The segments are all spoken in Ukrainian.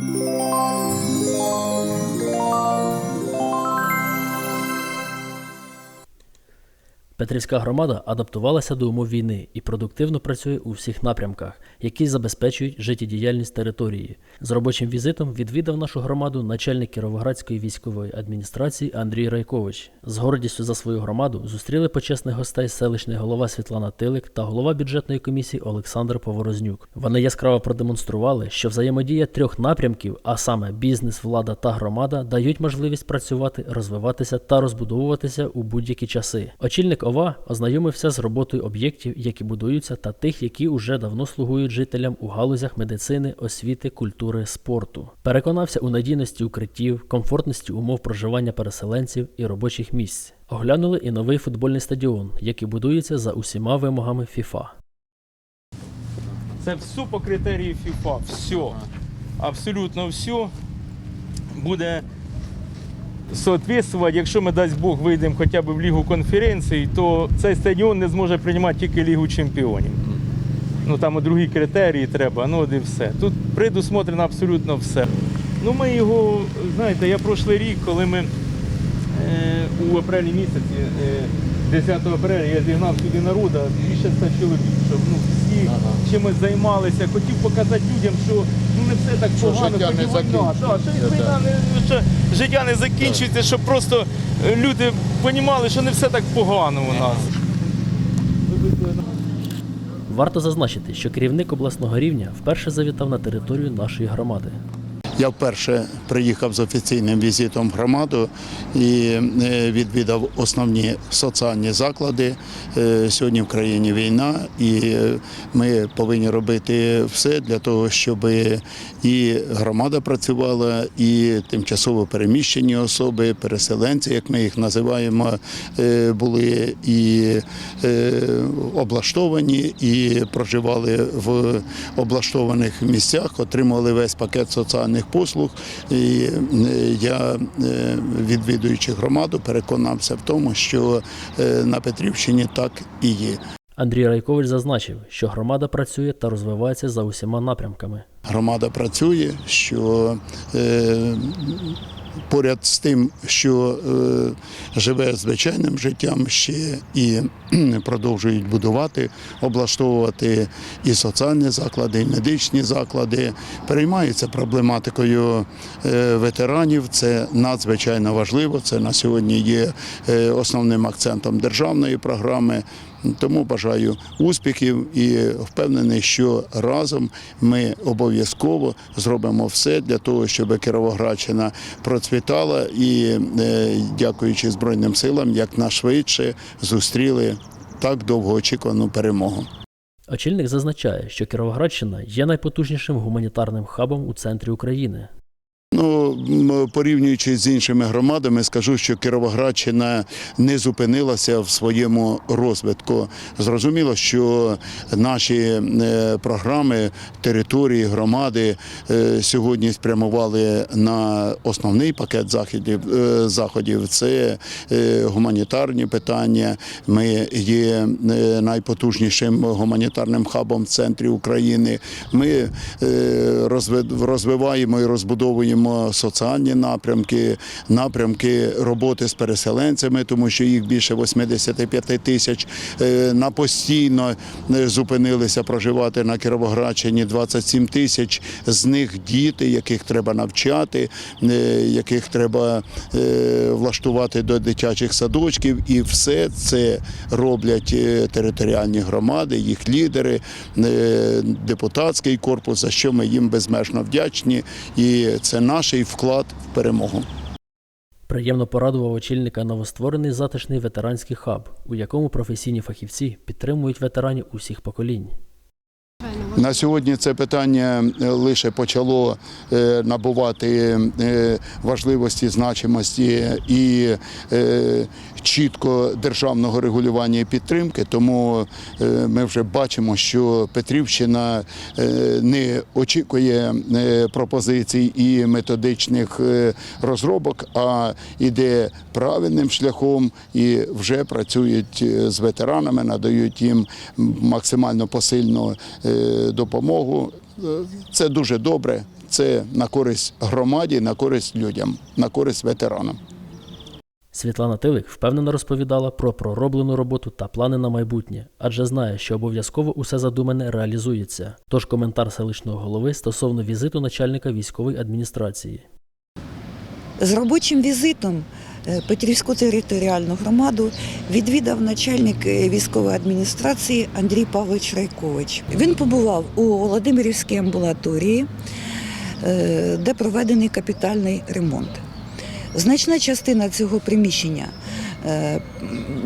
oh Петрівська громада адаптувалася до умов війни і продуктивно працює у всіх напрямках, які забезпечують життєдіяльність території. З робочим візитом відвідав нашу громаду начальник Кіровоградської військової адміністрації Андрій Райкович. З гордістю за свою громаду зустріли почесних гостей селищний голова Світлана Тилик та голова бюджетної комісії Олександр Поворознюк. Вони яскраво продемонстрували, що взаємодія трьох напрямків, а саме бізнес, влада та громада, дають можливість працювати, розвиватися та розбудовуватися у будь-які часи. Очільник ОВА ознайомився з роботою об'єктів, які будуються, та тих, які уже давно слугують жителям у галузях медицини, освіти, культури, спорту. Переконався у надійності укриттів, комфортності умов проживання переселенців і робочих місць. Оглянули і новий футбольний стадіон, який будується за усіма вимогами ФІФА. Це все по критерії FIFA. Все. Абсолютно все буде соответствувати. Якщо ми дасть Бог вийдемо хоча б в Лігу конференцій, то цей стадіон не зможе приймати тільки Лігу чемпіонів. Ну там другі критерії треба, ну от і все. Тут предусмотрено абсолютно все. Ну ми його, знаєте, я прошлий рік, коли ми е, у апрелі місяці, е, 10 апреля, я зігнав сюди народу більше 100 чоловік, щоб ну, всі чимось займалися. Хотів показати людям, що ну не все так Що погано, життя не війна. Да, що війна не що життя не закінчується, щоб просто е, люди розуміли, що не все так погано у нас. Варто зазначити, що керівник обласного рівня вперше завітав на територію нашої громади. Я вперше приїхав з офіційним візитом в громаду і е, відвідав основні соціальні заклади. Е, Сьогодні в країні війна, і е, ми повинні робити все для того, щоб і громада працювала, і тимчасово переміщені особи, переселенці, як ми їх називаємо, були і облаштовані, і проживали в облаштованих місцях, отримували весь пакет соціальних послуг. І е, я, е, відвідуючи громаду, переконався в тому, що е, на Петрівщині так і є. Андрій Райкович зазначив, що громада працює та розвивається за усіма напрямками. Громада працює, що е, поряд з тим, що е, живе звичайним життям, ще і продовжують будувати, облаштовувати і соціальні заклади, і медичні заклади, переймаються проблематикою е, ветеранів. Це надзвичайно важливо. Це на сьогодні є е, основним акцентом державної програми. Тому бажаю успіхів і впевнений, що разом ми обов'язково зробимо все для того, щоб Кіровоградщина процвітала і, е, дякуючи Збройним силам, якнайшвидше зустріли так довгоочікувану перемогу. Очільник зазначає, що Кіровоградщина є найпотужнішим гуманітарним хабом у центрі України. Ну, порівнюючи з іншими громадами, скажу, що Кіровоградщина не зупинилася в своєму розвитку. Зрозуміло, що наші е, програми території громади е, сьогодні спрямували на основний пакет заходів. е, заходів. Це гуманітарні питання. Ми є найпотужнішим гуманітарним хабом в центрі України. Ми розвиваємо і розбудовуємо соціальні напрямки, напрямки роботи з переселенцями, тому що їх більше 85 тисяч е, на постійно е, зупинилися проживати на Кіровоградщині 27 тисяч. З них діти, яких треба навчати, е, яких треба влаштувати до дитячих садочків, і все це роблять територіальні громади, їх лідери, депутатський корпус, за що ми їм безмежно вдячні. І це наш вклад в перемогу. Приємно порадував очільника новостворений затишний ветеранський хаб, у якому професійні фахівці підтримують ветеранів усіх поколінь. На сьогодні це питання е, лише почало е, набувати е, важливості, значимості і чітко державного регулювання і підтримки. Тому ми вже бачимо, що Петрівщина не очікує пропозицій і методичних розробок, а йде правильним шляхом і вже працюють з ветеранами, надають їм максимально посильну допомогу. Це дуже добре. це на користь громаді, на користь людям, на користь ветеранам. Світлана Тилик впевнено розповідала про пророблену роботу та плани на майбутнє, адже знає, що обов'язково усе задумане реалізується. Тож коментар селищного голови стосовно візиту начальника військової адміністрації. З робочим візитом Петрівську територіальну громаду відвідав начальник е, військової адміністрації Андрій Павлович Райкович. Він побував у Володимирівській амбулаторії, е, де проведений капітальний ремонт. Значна частина цього приміщення е,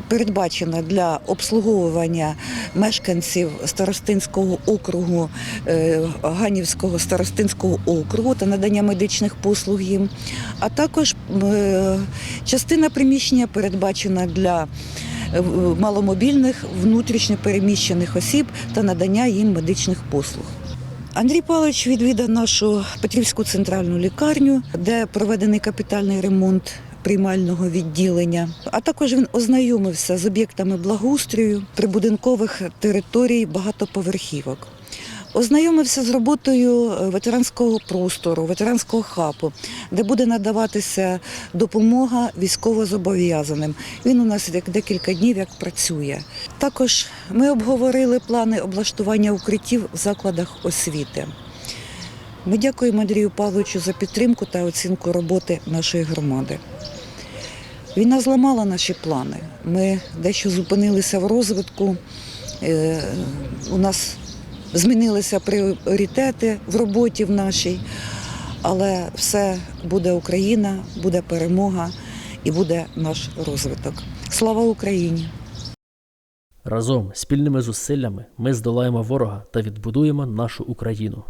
передбачена для обслуговування мешканців Старостинського округу е, Ганівського старостинського округу та надання медичних послуг їм. А також е, частина приміщення передбачена для е, маломобільних внутрішньо переміщених осіб та надання їм медичних послуг. Андрій Павлович відвідав нашу Петрівську центральну лікарню, де проведений капітальний ремонт приймального відділення. А також він ознайомився з об'єктами благоустрою прибудинкових територій багатоповерхівок. Ознайомився з роботою е, ветеранського простору, ветеранського хабу, де буде надаватися допомога військовозобов'язаним. Він у нас як декілька днів як працює. Також ми обговорили плани облаштування укриттів в закладах освіти. Ми дякуємо Андрію Павловичу за підтримку та оцінку роботи нашої громади. Війна зламала наші плани. Ми дещо зупинилися в розвитку. Е, У нас змінилися пріоритети в роботі в нашій, але все буде Україна, буде перемога і буде наш розвиток. Слава Україні! Разом спільними зусиллями ми здолаємо ворога та відбудуємо нашу Україну.